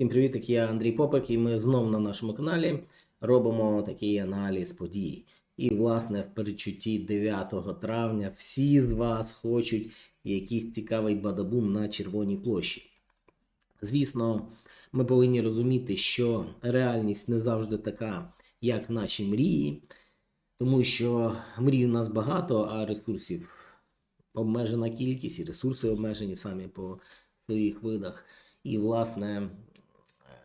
Всім привіт, я Андрій Попик, і ми знов на нашому каналі робимо такий аналіз подій. І, власне, в передчутті 9 травня всі з вас хочуть якийсь цікавий бадабум на Червоній площі. Звісно, ми повинні розуміти, що реальність не завжди така, як наші мрії, тому що мрій у нас багато, а ресурсів обмежена кількість, і ресурси обмежені самі по своїх видах. І, власне,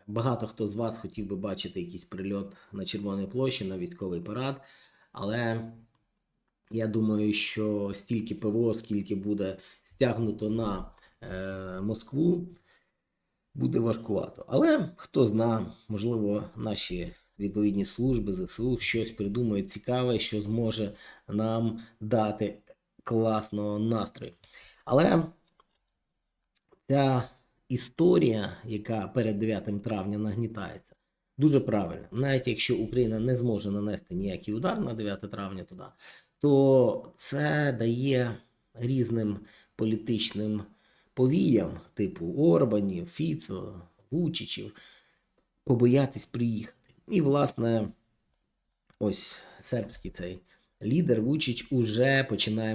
багато хто з вас хотів би бачити якийсь прильот на Червоній площі, на військовий парад. Але я думаю, що стільки ПВО, скільки буде стягнуто на е, Москву, буде важкувато. Але хто зна, можливо, наші відповідні служби ЗСУ щось придумають цікаве, що зможе нам дати класного настрою. Але ця історія, яка перед 9 травня нагнітається, дуже правильна. Навіть якщо Україна не зможе нанести ніякий удар на 9 травня туди, то це дає різним політичним повіям, типу Орбанів, Фіцо, Вучичів, побоятись приїхати. І, власне, ось сербський цей лідер Вучич уже починає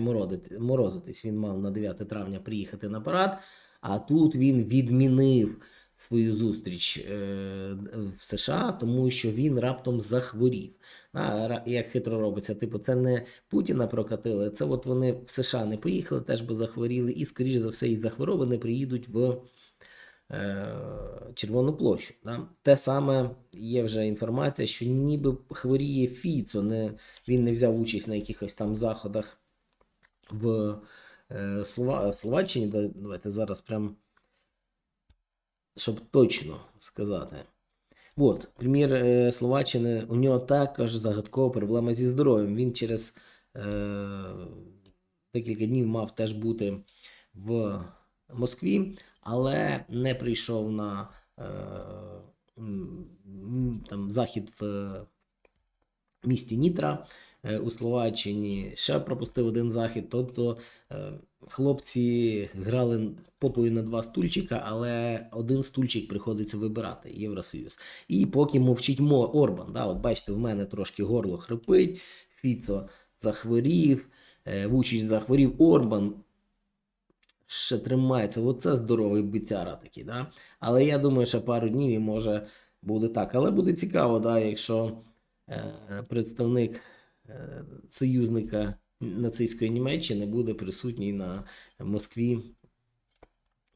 морозитись. Він мав на 9 травня приїхати на парад, а тут він відмінив свою зустріч е, в США, тому що він раптом захворів. А, як хитро робиться, типу, це не Путіна прокатили, це от вони в США не поїхали, теж би захворіли, і, скоріш за все, із-за хвороби не приїдуть в е, Червону площу. Да? Те саме є вже інформація, що ніби хворіє Фіцо, не, він не взяв участь на якихось там заходах в Слова, Словаччині. Давайте зараз прям, щоб точно сказати. От, прем'єр е, Словаччини, у нього також загадкова проблема зі здоров'ям. Він через е, декілька днів мав теж бути в Москві, але не прийшов на е, там, захід в е, місті Нітра е, у Словаччині. Ще пропустив один захід. Тобто е, хлопці грали попою на два стульчика, але один стульчик приходиться вибирати Євросоюз. І поки мовчить Мо Орбан, да, от бачите, в мене трошки горло хрипить, Фіцо захворів, е, Вучич захворів, Орбан ще тримається. Оце здоровий битяра такий, да? Але я думаю, що пару днів і може буде так. Але буде цікаво, да, якщо е, представник е, союзника нацистської Німеччини буде присутній на Москві,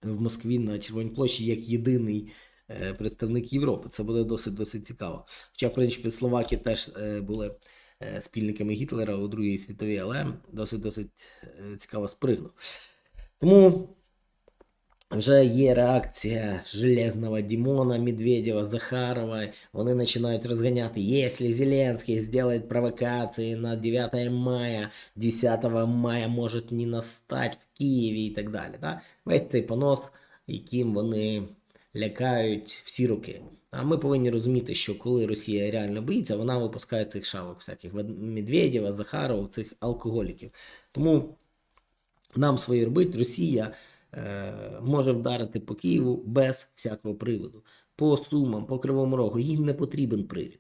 в Москві на Червоній площі як єдиний е, представник Європи. Це буде досить досить цікаво. Хоча, в принципі, Словаки теж е, були е, спільниками Гітлера у Другій світовій, але досить досить е, цікаво спригнув. Тому вже є реакція Железного Дімона, Медведєва, Захарова. Вони починають розганяти. Якщо Зеленський зробить провокації на 9 мая, 10 мая може не настати в Києві і так далі. Да? Весь цей понос, яким вони лякають всі роки. А ми повинні розуміти, що коли Росія реально боїться, вона випускає цих шавок всяких Вед- Медведєва, Захарова, цих алкоголіків. Тому нам своє робить, Росія може вдарити по Києву без всякого приводу. По Сумам, по Кривому Рогу, їм не потрібен привід.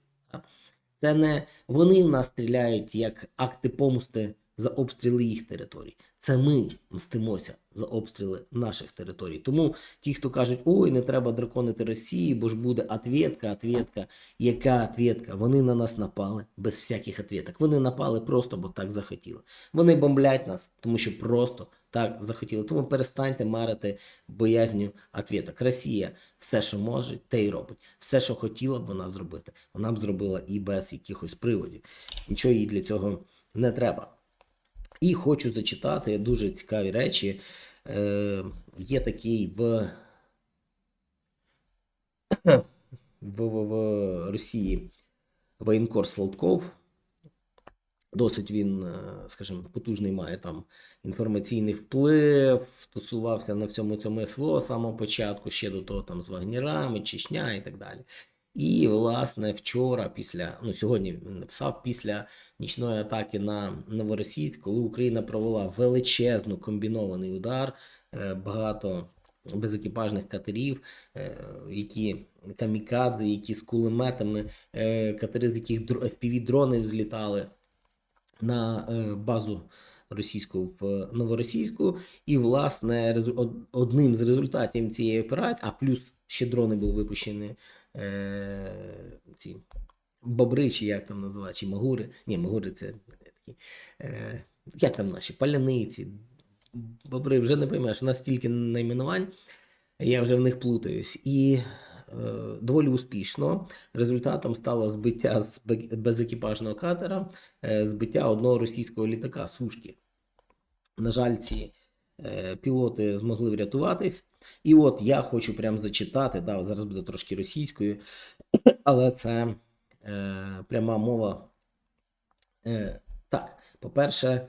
Це не вони в нас стріляють як акти помсти за обстріли їх територій. Це ми мстимося за обстріли наших територій. Тому ті, хто кажуть, ой, не треба драконити Росії, бо ж буде ответка, ответка. Яка ответка? Вони на нас напали без всяких ответок. Вони напали просто, бо так захотіли. Вони бомблять нас, тому що просто так захотіли. Тому перестаньте марити боязню ответок. Росія все, що може, те й робить. Все, що хотіла б вона зробити, вона б зробила і без якихось приводів. Нічого їй для цього не треба. І хочу зачитати дуже цікаві речі. Е, є такий в, в, в, в Росії воєнкор Сладков. Досить він, е, скажімо, потужний має там інформаційний вплив, стосувався на всьому цьому СВО з самого початку, ще до того там з Вагнерами, Чечня і так далі. І, власне, вчора, після, ну сьогодні він написав, після нічної атаки на Новоросійськ, коли Україна провела величезну комбінований удар, е, багато безекіпажних катерів, е, які камікадзе, які з кулеметами, катери, з яких дро- FPV-дрони взлітали на е, базу російську в Новоросійську. І, власне, одним з результатів цієї операції, а плюс ще дрони були випущені е, ці бобри, чи як там називають, чи магури. Ні, магури це такі. Е, як там наші паляниці, бобри, вже не поймеш, у нас стільки найменувань, я вже в них плутаюсь. І доволі успішно результатом стало збиття з безекіпажного катера, е, збиття одного російського літака Сушки. На жаль, ці е, пілоти змогли врятуватись. І от я хочу прям зачитати, да, зараз буде трошки російською, але це е, пряма мова. Е, так, по-перше,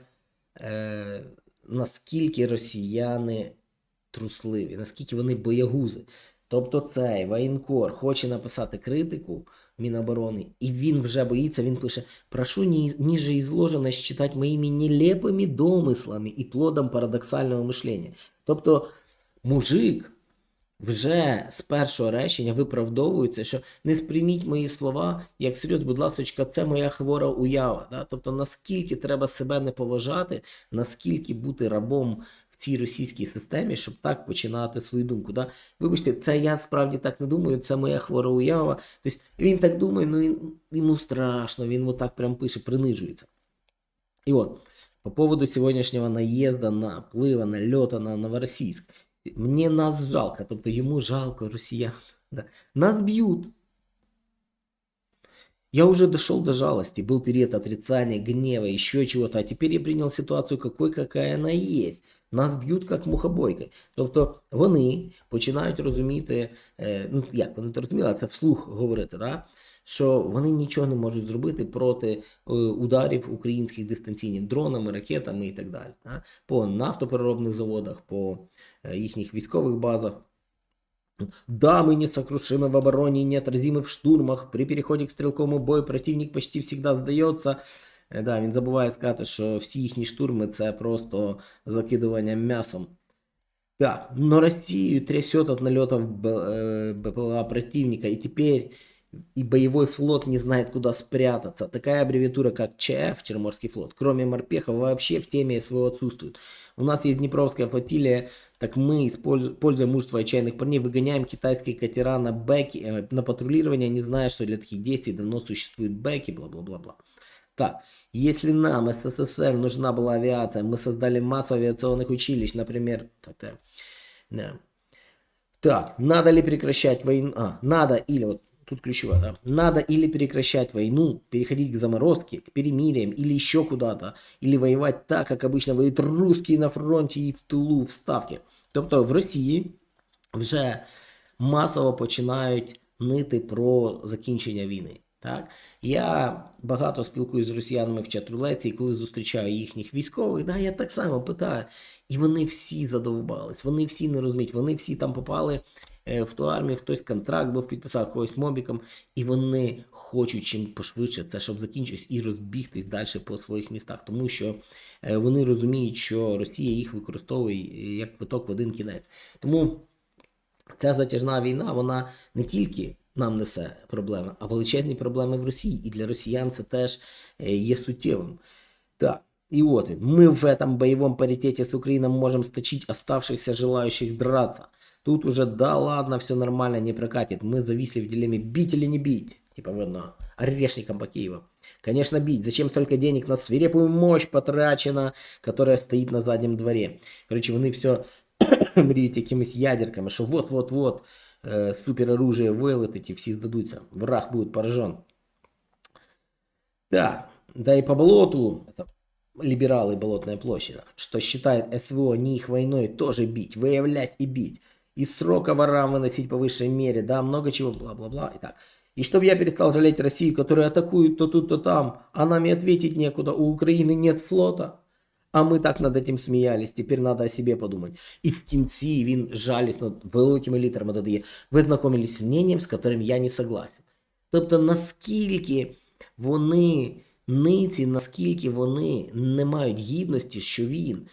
е, наскільки росіяни трусливі, наскільки вони боягузи. Тобто цей воєнкор хоче написати критику Міноборони, і він вже боїться, він пише: прошу ниже изложено считать моїми нелепими домислами і плодом парадоксального мишлення. Тобто, мужик вже з першого речення виправдовується, що не сприйміть мої слова як серйоз, будь ласка, це моя хвора уява. Да? Тобто, наскільки треба себе не поважати, наскільки бути рабом цій російській системі, щоб так починати свою думку. Да? Вибачте, це я справді так не думаю, це моя хвора уява. Тобто він так думає, ну йому страшно, він отак прям пише, принижується. И вот, по поводу сегодняшнего наезда, наплыва, налета на Новороссийск. Мне нас жалко, тобто йому жалко росіян. Нас бьют. Я уже дошел до жалости, был период отрицания, гнева, еще чего-то, а теперь я принял ситуацию какой, какая она есть. Нас б'ють як мухобойкою. Тобто вони починають розуміти, е, ну як вони розуміли, це вслух говорити, да? що вони нічого не можуть зробити проти е, ударів українських дистанційних дронами, ракетами і так далі. Да? По нафтопереробних заводах, по е, їхніх військових базах. Да, мы несокрушимы в обороне и неотразимы в штурмах. При переходе к стрілковому бою противник почти всегда здається. Е, Да, він забуває сказати, що всі їхні штурми це просто закидування м'ясом. Так, но Россию трясет от налетов Б- э, БПЛА противника, и теперь И боевой флот не знает, куда спрятаться. Такая аббревиатура, как ЧФ, Черноморский флот, кроме морпехов, вообще в теме СВО отсутствует. У нас есть Днепровская флотилия, так мы, использ- пользуя мужество отчаянных парней, выгоняем китайские катера на бэки, э, на патрулирование, не зная, что для таких действий давно существуют бэки, бла-бла-бла-бла. Так, если нам, СССР, нужна была авиация, мы создали массу авиационных училищ, например, так, так, да. Так, надо ли прекращать войну? А, надо или вот тут ключевое, да. Надо или прекращать войну, переходить к заморозке, к перемириям или еще куда-то, или воевать так, как обычно воюют русские на фронте і в тилу, в ставці. Тобто в Росії вже масово починають нити про закінчення війни. Так? Я багато спілкуюся з росіянами в чатрулеці, і коли зустрічаю їхніх військових, да, я так само питаю. І вони всі задовбались, вони всі не розуміють, вони всі там попали в ту армію, хтось контракт був підписав когось мобіком, і вони хочуть чим пошвидше це, щоб закінчитись і розбігтись далі по своїх містах, тому що е, вони розуміють, що Росія їх використовує е, як квиток в один кінець. Тому ця затяжна війна, вона не тільки нам несе проблеми, а величезні проблеми в Росії. І для росіян це теж е, є суттєвим. Так. И вот, мы в этом боевом паритете с Украиной можем сточить оставшихся желающих драться. Тут уже, да ладно, все нормально, не прокатит. Мы зависли в дилемме бить или не бить. Типа, видно, орешником по Киеву. Конечно, бить. Зачем столько денег на свирепую мощь потрачено, которая стоит на заднем дворе? Короче, вони все мріють якимись ядерками, що вот-вот-вот е, супероружие вилетить і всі здадуться. Враг буде поражен. Да, да и по болоту, это либералы Болотная площадь, что считает СВО не их войной, тоже бить, выявлять и бить. Из срока ворам выносить по высшей мере, да, много чего, бла-бла-бла, и так. И чтобы я перестал жалеть Россию, которая атакует то тут, то там, а нам и ответить некуда, у Украины нет флота. А ми так над этим сміялись, тепер треба о себе подумати. І в кінці він жалісно великими літерами додає, ви знайомились з мненням, з яким я не согласен. Тобто, наскільки вони ниці, наскільки вони не мають гідності, що він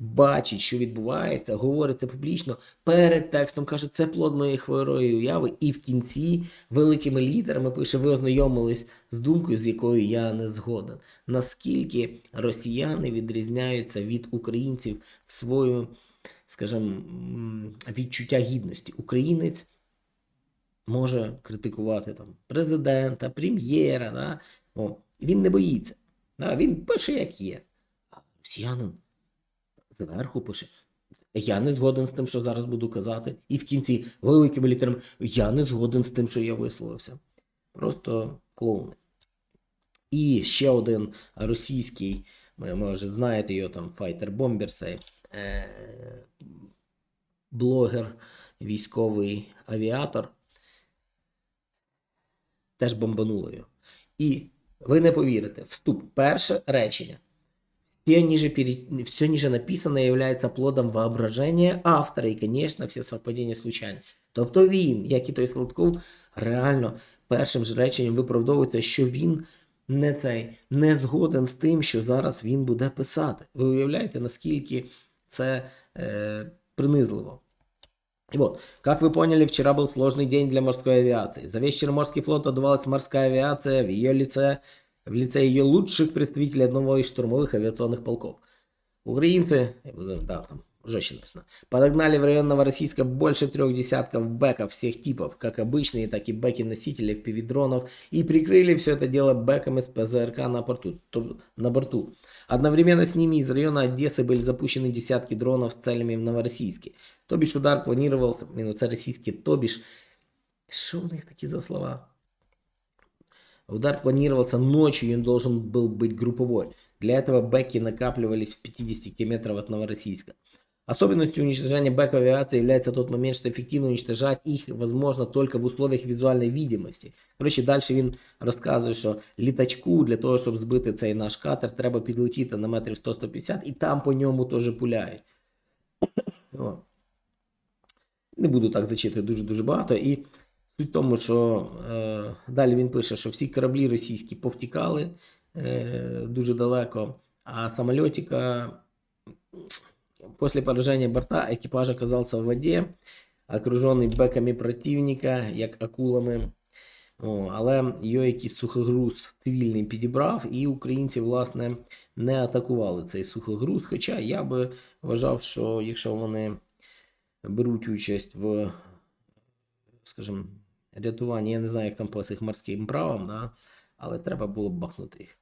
бачить, що відбувається, говорить це публічно, перед текстом каже, це плод моєї хворої уяви, і в кінці великими літерами пише: ви ознайомились з думкою, з якою я не згоден. Наскільки росіяни відрізняються від українців в своєму, скажімо, відчуття гідності? Українець може критикувати там президента, прем'єра, да? О, він не боїться. Да? Він пише, як є. А росіянин зверху пише. Я не згоден з тим, що зараз буду казати. І в кінці великими літерами я не згоден з тим, що я висловився. Просто клоуни. І ще один російський, ви може знаєте його там Fighter Bomber, цей е, блогер, військовий авіатор. Теж бомбануло його. І ви не повірите, вступ, перше речення. Все ниже, пере... все ниже написано является плодом воображения автора, і, конечно, всі совпадіння случайні. Тобто він, як і той Сладков, реально першим ж реченням виправдовується, що він не цей не згоден з тим, що зараз він буде писати. Ви уявляєте, наскільки це э, принизливо. И вот, как вы поняли, вчера был сложный день для морской авиации. За весь Черноморский флот отдавалась морская авиация в ее лице, в лице ее лучших представителей одного из штурмовых авиационных полков. Украинцы, да, там жестче написано, подогнали в район Новороссийска больше трех десятков бэков всех типов, как обычные, так и бэки-носители FPV-дронов, и прикрыли все это дело бэками с ПЗРК на борту. на борту. Одновременно с ними из района Одессы были запущены десятки дронов с целями в Новороссийске. То бишь удар планировался, ну це російське, то бишь, що в них такі за слова? Удар планировался ночью, и он должен был быть групповой. Для этого бэки накапливались в 50 километров от Новороссийска. Особенностью уничтожения бэков авиации является тот момент, что эффективно уничтожать их возможно только в условиях візуальної відомості. Коротше, далі він розказує, що літачку для того, щоб збити цей наш катер, треба підлетіти на метрів 100-150 і там по ньому теж пуляють. О. Не буду так зачитувати дуже-дуже багато. І суть в тому, що е, далі він пише, що всі кораблі російські повтікали е, дуже далеко, а самолетика после поражения борта экипаж оказался в воде, окружений беками противника, як акулами. О, але його якийсь сухогруз цивільний підібрав, і українці, власне, не атакували цей сухогруз. Хоча я би вважав, що якщо вони беруть участь в, скажімо, рятуванні, я не знаю, як там по цих морським правам, да? але треба було б бахнути їх.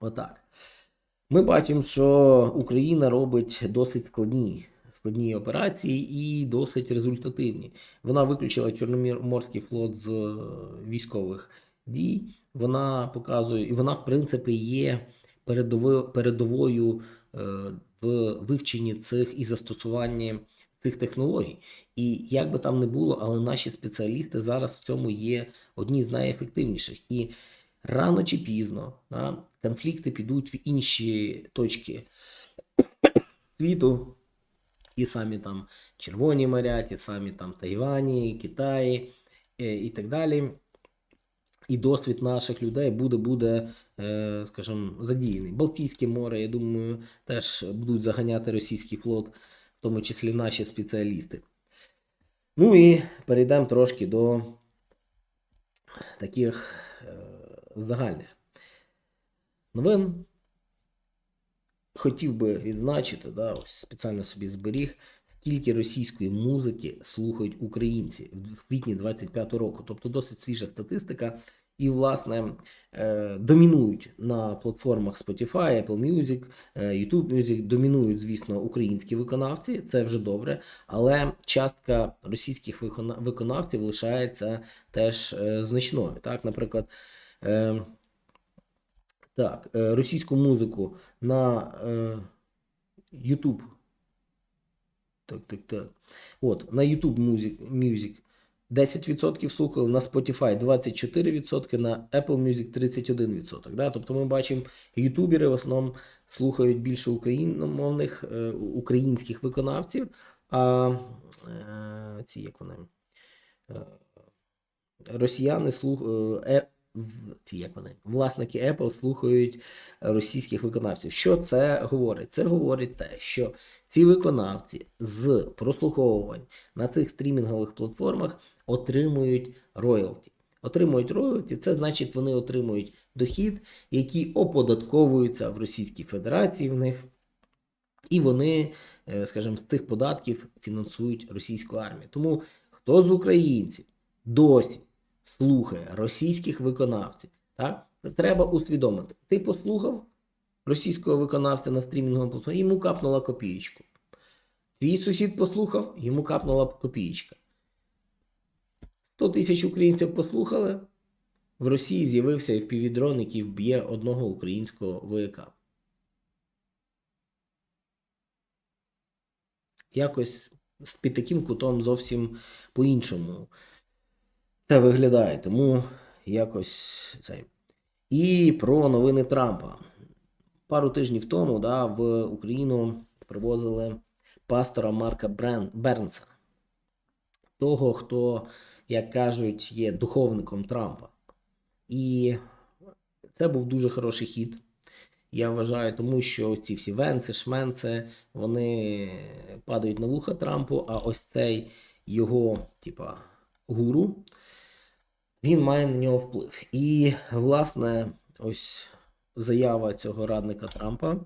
Отак. Ми бачимо, що Україна робить досить складні, складні операції і досить результативні. Вона виключила Чорноморський флот з е, військових дій. Вона показує, і вона, в принципі, є передовою, передовою е, в вивченні цих і застосуванні цих технологій. І як би там не було, але наші спеціалісти зараз в цьому є одні з найефективніших. І рано чи пізно да, конфлікти підуть в інші точки світу. Ті самі там Червоні моря, ті самі там Тайвані, Китаї е, і так далі. І досвід наших людей буде, буде, е, скажімо, задіяний. Балтійське море, я думаю, теж будуть заганяти російський флот, в тому числі наші спеціалісти. Ну і перейдемо трошки до таких е, загальних новин. Хотів би відзначити, да, ось спеціально собі зберіг, скільки російської музики слухають українці в квітні 25 року. Тобто досить свіжа статистика. І, власне, е, домінують на платформах Spotify, Apple Music, е, YouTube Music, домінують, звісно, українські виконавці, це вже добре. Але частка російських викона- виконавців лишається теж е, значною. Так, наприклад, так, російську музику на YouTube. Так, так, так. От, на YouTube Music, Music 10% слухали, на Spotify 24%, на Apple Music 31%. Да? Тобто ми бачимо, ютубери в основному слухають більше україномовних е, українських виконавців, а е, ці як вони. е, Росіяни слух, ці як вони, власники Apple слухають російських виконавців. Що це говорить? Це говорить те, що ці виконавці з прослуховувань на цих стрімінгових платформах отримують роялті. Отримують роялті, це значить, вони отримують дохід, який оподатковується в Російській Федерації в них. І вони, е, скажімо, з тих податків фінансують російську армію. Тому хто з українців досі слухає російських виконавців, так? треба усвідомити. Ти послухав російського виконавця на стрімінговому платформі, йому капнула копієчку. Твій сусід послухав, йому капнула копієчка. 100 тисяч українців послухали. В Росії з'явився FPV-дрон, який вб'є одного українського вояка. Якось під таким кутом зовсім по-іншому це виглядає. Тому якось цей. І про новини Трампа. Пару тижнів тому да, в Україну привозили пастора Марка Бернса, того, хто, як кажуть, є духовником Трампа. І це був дуже хороший хід. Я вважаю, тому що ці всі венці, шменци, вони падають на вуха Трампу, а ось цей його, типа, гуру, він має на нього вплив. І, власне, ось заява цього радника Трампа,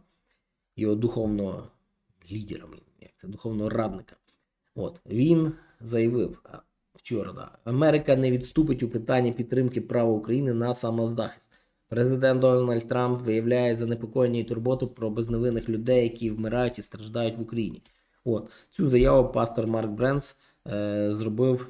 його духовного лідера, як це духовного радника. От, він заявив а, да, Америка не відступить у питанні підтримки права України на самозахист. Президент Дональд Трамп виявляє занепокоєння і турботу про безневинних людей, які вмирають і страждають в Україні. От цю заяву пастор Марк Бренс е, зробив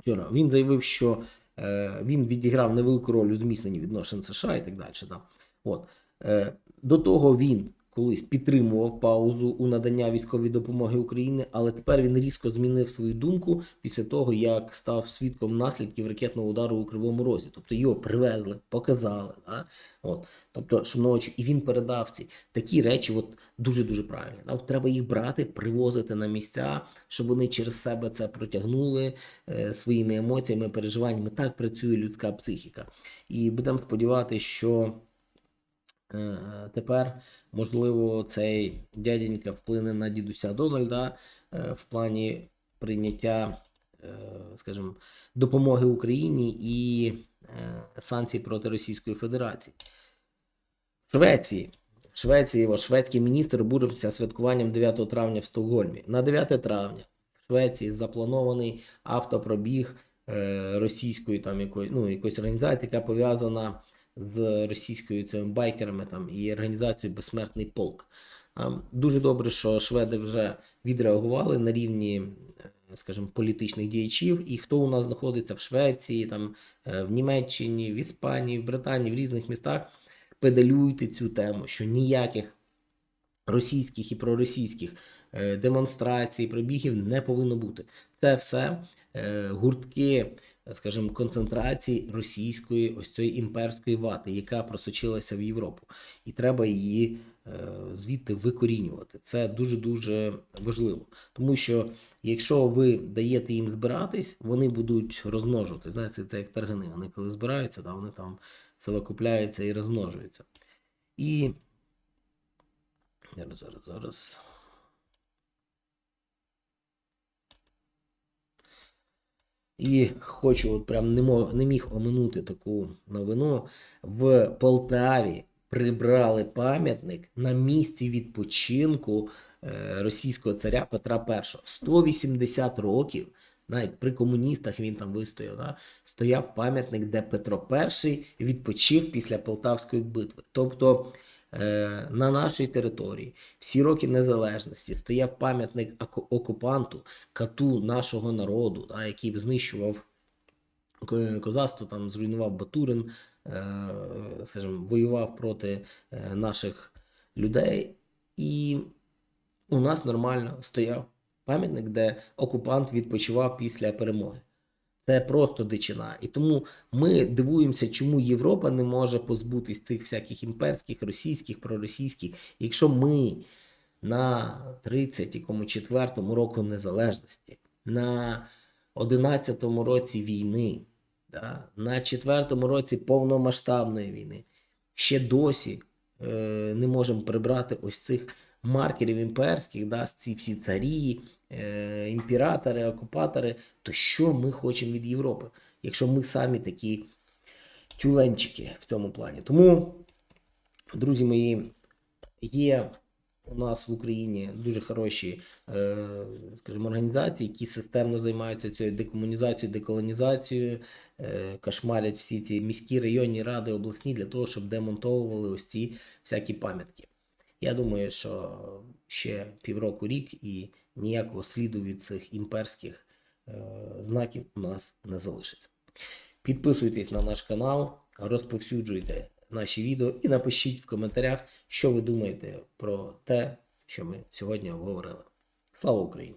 вчора. Він заявив, що е, він відіграв невелику роль у зміцненні відношень США і так далі. Да. От. Е, до того він колись підтримував паузу у надання військової допомоги Україні, але тепер він різко змінив свою думку після того, як став свідком наслідків ракетного удару у Кривому Розі. Тобто його привезли, показали. Да? От. Тобто, шановні, і він передав ці такі речі, от дуже дуже правильні. Да? Треба їх брати, привозити на місця, щоб вони через себе це протягнули е, своїми емоціями, переживаннями. Так працює людська психіка. І будемо сподіватися, що. Е, Тепер, можливо, цей дяденька вплине на дідуся Дональда е, в плані прийняття, е, скажімо, допомоги Україні і санкцій проти Російської Федерації. В Швеції. В Швеції о, шведський міністр обурився святкуванням 9 травня в Стокгольмі. На 9 травня в Швеції запланований автопробіг російської там якої, ну, якоїсь організації, яка пов'язана з російською цими байкерами там і організацією Безсмертний полк. Дуже добре, що шведи вже відреагували на рівні, е, скажімо, політичних діячів. І хто у нас знаходиться в Швеції, там е, в Німеччині, в Іспанії, в Британії, в різних містах, педалюйте цю тему, що ніяких російських і проросійських е, демонстрацій, пробігів не повинно бути. Це все гуртки скажімо, концентрації російської ось цієї імперської вати, яка просочилася в Європу, і треба її е, звідти викорінювати. Це дуже дуже важливо, тому що якщо ви даєте їм збиратись, вони будуть розмножувати. Знаєте, це як таргани. Вони коли збираються, да, вони там совокупляються і розмножуються. І зараз, зараз, зараз. І хочу, от прям не, мог, не міг оминути таку новину. В Полтаві прибрали пам'ятник на місці відпочинку е, російського царя Петра І. 180 років, навіть при комуністах він там вистояв, да, стояв пам'ятник, де Петро І відпочив після Полтавської битви. Тобто на нашій території всі роки незалежності стояв пам'ятник окупанту, кату нашого народу, да, який знищував козацтво, там зруйнував Батурин, е, скажімо, воював проти е, наших людей. І у нас нормально стояв пам'ятник, де окупант відпочивав після перемоги. Це просто дичина. І тому ми дивуємося, чому Європа не може позбутись цих всяких імперських, російських, проросійських. Якщо ми на 34-му року незалежності, на 11-му році війни да, на четвертому році повномасштабної війни ще досі е, не можемо прибрати ось цих маркерів імперських, да, ці всі царі, імператори, окупатори, то що ми хочемо від Європи, якщо ми самі такі тюленчики в цьому плані. Тому, друзі мої, є у нас в Україні дуже хороші, е, скажімо, організації, які системно займаються цією декомунізацією, деколонізацією, е, кошмарять всі ці міські районні ради, обласні для того, щоб демонтовували ось ці всякі пам'ятки. Я думаю, що ще півроку рік і ніякого сліду від цих імперських е, знаків у нас не залишиться. Підписуйтесь на наш канал, розповсюджуйте наші відео і напишіть в коментарях, що ви думаєте про те, що ми сьогодні обговорили. Слава Україні!